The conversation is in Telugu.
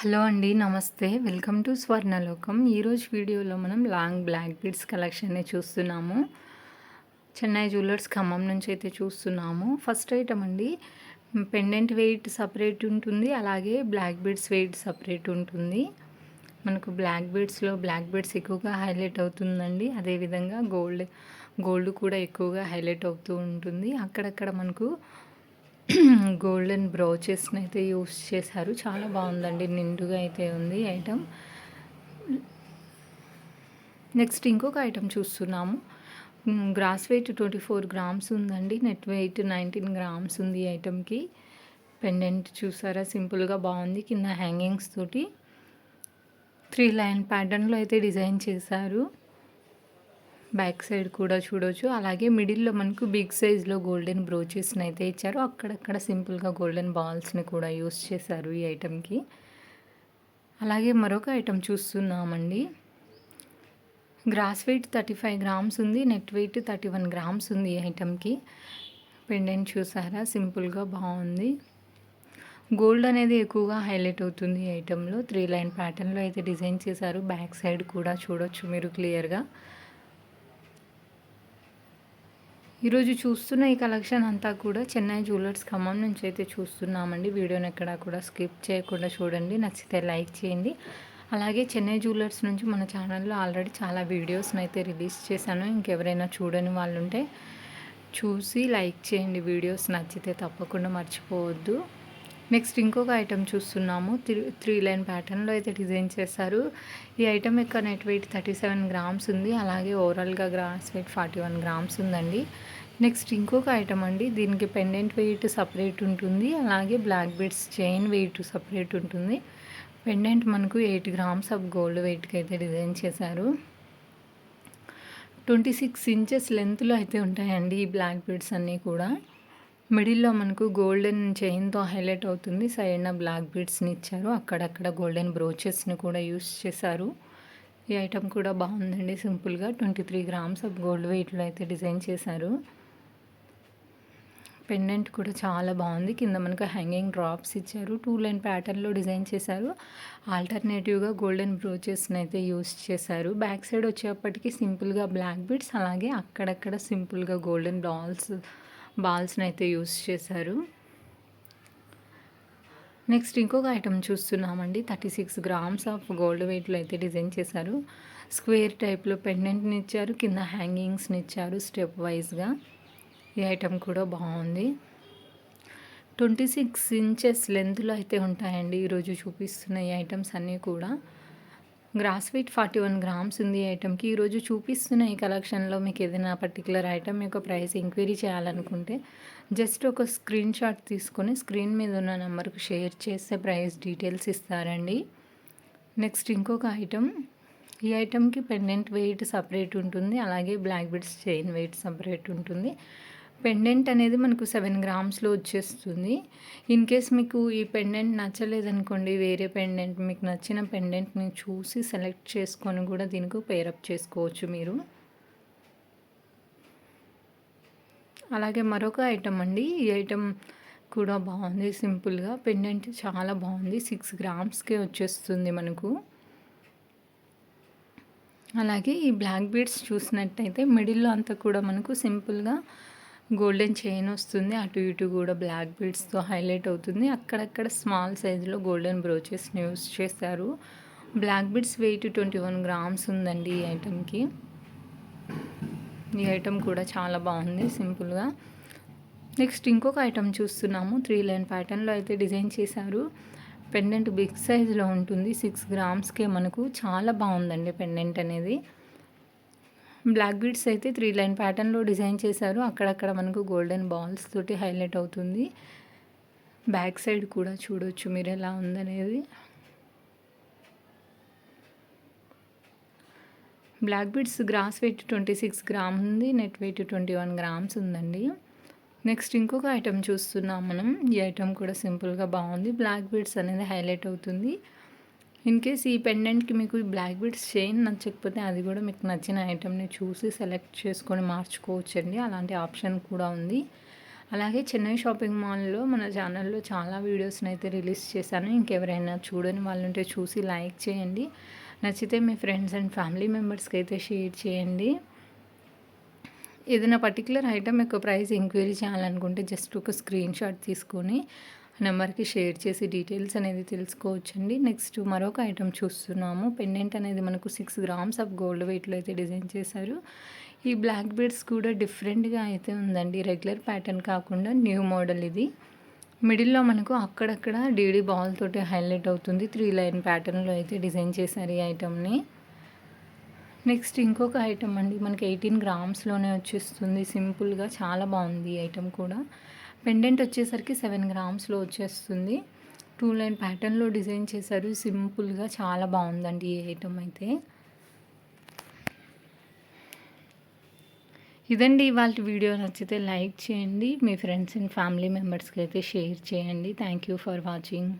హలో అండి నమస్తే. Welcome to Swarnalokam. ఈరోజు వీడియోలో మనం లాంగ్ బ్లాక్ బీడ్స్ కలెక్షన్ని చూస్తున్నాము. చెన్నై జ్యువెలర్స్ ఖమ్మం నుంచి అయితే చూస్తున్నాము. ఫస్ట్ ఐటమ్ అండి పెండెంట్ వెయిట్ సపరేట్ ఉంటుంది అలాగే బ్లాక్ బీడ్స్ వెయిట్ సపరేట్ ఉంటుంది. మనకు బ్లాక్ బీడ్స్లో బ్లాక్ బీడ్స్ ఎక్కువగా హైలైట్ అవుతుందండి. అదేవిధంగా గోల్డ్ గోల్డ్ కూడా ఎక్కువగా హైలైట్ అవుతూ ఉంటుంది. అక్కడక్కడ మనకు గోల్డెన్ బ్రోచెస్ని అయితే యూస్ చేశారు. చాలా బాగుందండి. నిండుగా అయితే ఉంది ఐటమ్. నెక్స్ట్ ఇంకొక ఐటమ్ చూస్తున్నాము. Gross weight twenty four grams ఉందండి. నెట్ వెయిట్ నైన్టీన్ గ్రామ్స్ ఉంది ఈ ఐటమ్కి. పెండెంట్ చూసారా? సింపుల్గా బాగుంది. కింద హ్యాంగింగ్స్ తోటి. త్రీ లైన్ ప్యాటర్న్లో అయితే డిజైన్ చేశారు. బ్యాక్ సైడ్ కూడా చూడవచ్చు అలాగే మిడిల్లో మనకు బిగ్ సైజ్లో గోల్డెన్ బ్రోచెస్ని అయితే ఇచ్చారు. అక్కడక్కడ సింపుల్గా గోల్డెన్ బాల్స్ని కూడా యూస్ చేశారు ఈ ఐటెంకి. అలాగే మరొక ఐటెం చూస్తున్నామండి. Gross weight thirty five grams ఉంది. Net weight thirty one grams ఉంది ఈ ఐటెంకి. పెండెంట్ చూసారా? సింపుల్గా బాగుంది. గోల్డ్ అనేది ఎక్కువగా హైలైట్ అవుతుంది ఈ ఐటెంలో. త్రీ లైన్ ప్యాటర్న్లో అయితే డిజైన్ చేశారు. బ్యాక్ సైడ్ కూడా చూడొచ్చు మీరు క్లియర్గా. ఈరోజు చూస్తున్న ఈ కలెక్షన్ అంతా కూడా చెన్నై జ్యువెలర్స్ ఖమ్మం నుంచి అయితే చూస్తున్నామండి. వీడియోని ఎక్కడా కూడా స్కిప్ చేయకుండా చూడండి. నచ్చితే లైక్ చేయండి. అలాగే చెన్నై జ్యువెలర్స్ నుంచి మన ఛానల్లో ఆల్రెడీ చాలా వీడియోస్ని అయితే రిలీజ్ చేశాను. ఇంకెవరైనా చూడని వాళ్ళు ఉంటే చూసి లైక్ చేయండి. వీడియోస్ నచ్చితే తప్పకుండా మర్చిపోవద్దు. నెక్స్ట్ ఇంకొక ఐటెం చూస్తున్నాము. త్రీ త్రీ లైన్ ప్యాటర్న్లో అయితే డిజైన్ చేశారు. ఈ ఐటెం యొక్క net weight thirty seven grams ఉంది. అలాగే ఓవరాల్గా grams weight forty one grams ఉందండి. నెక్స్ట్ ఇంకొక ఐటమ్ అండి. దీనికి పెండెంట్ వెయిట్ సపరేట్ ఉంటుంది. అలాగే black beads chain weight separate ఉంటుంది. పెండెంట్ మనకు ఎయిట్ గ్రామ్స్ ఆఫ్ గోల్డ్ వెయిట్కి అయితే డిజైన్ చేశారు. ట్వంటీ సిక్స్ ఇంచెస్ లెంత్లో అయితే ఉంటాయండి ఈ బ్లాక్ బెడ్స్ అన్నీ కూడా. మిడిల్లో మనకు గోల్డెన్ చైన్తో హైలైట్ అవుతుంది. సైడ్న బ్లాక్ బీడ్స్ని ఇచ్చారు. అక్కడక్కడ గోల్డెన్ బ్రోచెస్ని కూడా యూస్ చేశారు. ఈ ఐటెం కూడా బాగుందండి సింపుల్గా. Twenty three grams of gold వెయిట్లో అయితే డిజైన్ చేశారు. పెండెంట్ కూడా చాలా బాగుంది. కింద మనకు హ్యాంగింగ్ డ్రాప్స్ ఇచ్చారు. టూ లైన్ ప్యాటర్న్లో డిజైన్ చేశారు. ఆల్టర్నేటివ్గా గోల్డెన్ బ్రోచెస్ని అయితే యూస్ చేశారు. బ్యాక్ సైడ్ వచ్చేప్పటికి సింపుల్గా బ్లాక్ బీడ్స్ అలాగే అక్కడక్కడ సింపుల్గా గోల్డెన్ బాల్స్ బాల్స్ని అయితే యూస్ చేశారు. నెక్స్ట్ ఇంకొక ఐటమ్ చూస్తున్నామండి. Thirty six grams of gold వెయిట్లో అయితే డిజైన్ చేశారు. స్క్వేర్ టైప్లో పెండెంట్ని ఇచ్చారు. కింద హ్యాంగింగ్స్ని ఇచ్చారు స్టెప్ వైజ్గా. ఈ ఐటెం కూడా బాగుంది. ట్వంటీ సిక్స్ ఇంచెస్ లెంత్లో అయితే ఉంటాయండి. ఈరోజు చూపిస్తున్న ఈ ఐటమ్స్ అన్నీ కూడా. Gross weight forty one grams ఉంది ఐటెంకి ఈరోజు చూపిస్తున్న ఈ కలెక్షన్లో మీకు ఏదైనా పర్టికులర్ ఐటమ్ యొక్క ప్రైస్ ఎంక్వైరీ చేయాలనుకుంటే జస్ట్ ఒక స్క్రీన్ షాట్ తీసుకొని స్క్రీన్ మీద ఉన్న నెంబర్కి షేర్ చేస్తే ప్రైస్ డీటెయిల్స్ ఇస్తారండి. నెక్స్ట్ ఇంకొక ఐటమ్. ఈ ఐటమ్కి పెండెంట్ వెయిట్ సపరేట్ ఉంటుంది. అలాగే black beads chain weight separate ఉంటుంది. పెండెంట్ అనేది మనకు సెవెన్ గ్రామ్స్లో వచ్చేస్తుంది. ఇన్ కేస్ మీకు ఈ పెండెంట్ నచ్చలేదనుకోండి వేరే పెండెంట్ మీకు నచ్చిన పెండెంట్ని చూసి సెలెక్ట్ చేసుకొని కూడా దీనికి పేరప్ చేసుకోవచ్చు మీరు. అలాగే మరొక ఐటమ్ అండి. ఈ ఐటమ్ కూడా బాగుంది సింపుల్గా. పెండెంట్ చాలా బాగుంది. సిక్స్ గ్రామ్స్కే వచ్చేస్తుంది మనకు. అలాగే ఈ బ్లాక్ బీడ్స్ చూసినట్టయితే మిడిల్లో అంతా కూడా మనకు సింపుల్గా గోల్డెన్ చైన్ వస్తుంది. అటు ఇటు కూడా బ్లాక్ బీడ్స్తో హైలైట్ అవుతుంది. అక్కడక్కడ స్మాల్ సైజులో గోల్డెన్ బ్రోచెస్ని యూస్ చేస్తారు black beads weight twenty one grams ఉందండి ఈ ఐటెంకి ఈ ఐటెం కూడా చాలా బాగుంది సింపుల్గా నెక్స్ట్ ఇంకొక ఐటెం చూస్తున్నాము. త్రీ లైన్ ప్యాటర్న్లో అయితే డిజైన్ చేశారు. పెండెంట్ బిగ్ సైజులో ఉంటుంది. సిక్స్ గ్రామ్స్కే మనకు చాలా బాగుందండి పెండెంట్ అనేది. బ్లాక్ బీడ్స్ అయితే త్రీ లైన్ ప్యాటర్న్లో డిజైన్ చేశారు. అక్కడక్కడ మనకు గోల్డెన్ బాల్స్ తోటి హైలైట్ అవుతుంది. బ్యాక్ సైడ్ కూడా చూడొచ్చు మీరు ఎలా ఉందనేది. Black beads gross weight twenty six gram ఉంది net weight twenty one grams ఉందండి. నెక్స్ట్ ఇంకొక ఐటెం చూస్తున్నాం మనం. ఈ ఐటెం కూడా సింపుల్గా బాగుంది. బ్లాక్ బీడ్స్ అనేది హైలైట్ అవుతుంది. ఇన్ కేస్ ఈ పెండెంట్కి మీకు బ్లాక్ బీడ్స్ చైన్ నచ్చకపోతే అది కూడా మీకు నచ్చిన ఐటెంని చూసి సెలెక్ట్ చేసుకొని మార్చుకోవచ్చండి. అలాంటి ఆప్షన్ కూడా ఉంది. అలాగే చెన్నై షాపింగ్ మాల్లో మన ఛానల్లో చాలా వీడియోస్ని అయితే రిలీజ్ చేశాను. ఇంకెవరైనా చూడని వాళ్ళు ఉంటే చూసి లైక్ చేయండి. నచ్చితే మీ ఫ్రెండ్స్ అండ్ ఫ్యామిలీ మెంబర్స్కి అయితే షేర్ చేయండి. ఏదైనా పర్టికులర్ ఐటమ్ యొక్క ప్రైస్ ఎంక్వైరీ చేయాలనుకుంటే జస్ట్ ఒక స్క్రీన్ షాట్ తీసుకొని నెంబర్కి షేర్ చేసి డీటెయిల్స్ అనేది తెలుసుకోవచ్చండి. నెక్స్ట్ మరొక ఐటమ్ చూస్తున్నాము. పెండెంట్ అనేది మనకు సిక్స్ గ్రామ్స్ ఆఫ్ గోల్డ్ వెయిట్లో అయితే డిజైన్ చేశారు. ఈ బ్లాక్ బీడ్స్ కూడా డిఫరెంట్గా అయితే ఉందండి. రెగ్యులర్ ప్యాటర్న్ కాకుండా న్యూ మోడల్ ఇది. మిడిల్లో మనకు అక్కడక్కడ డీడీ బాల్ తోటి హైలైట్ అవుతుంది. త్రీ లైన్ ప్యాటర్న్లో అయితే డిజైన్ చేశారు ఈ ఐటమ్ని నెక్స్ట్ ఇంకొక ఐటమ్ అండి. మనకి ఎయిటీన్ గ్రామ్స్లోనే వచ్చేస్తుంది. సింపుల్గా చాలా బాగుంది ఈ ఐటమ్ కూడా. పెండెంట్ వచ్చేసరికి సెవెన్ గ్రామ్స్లో వచ్చేస్తుంది. టూ లైన్ ప్యాటర్న్లో డిజైన్ చేశారు. సింపుల్గా చాలా బాగుందండి ఈ ఐటమ్ అయితే. ఇదండి ఇవాళ వీడియో. నచ్చితే లైక్ చేయండి. మీ ఫ్రెండ్స్ అండ్ ఫ్యామిలీ మెంబర్స్కి అయితే షేర్ చేయండి. Thank you for watching.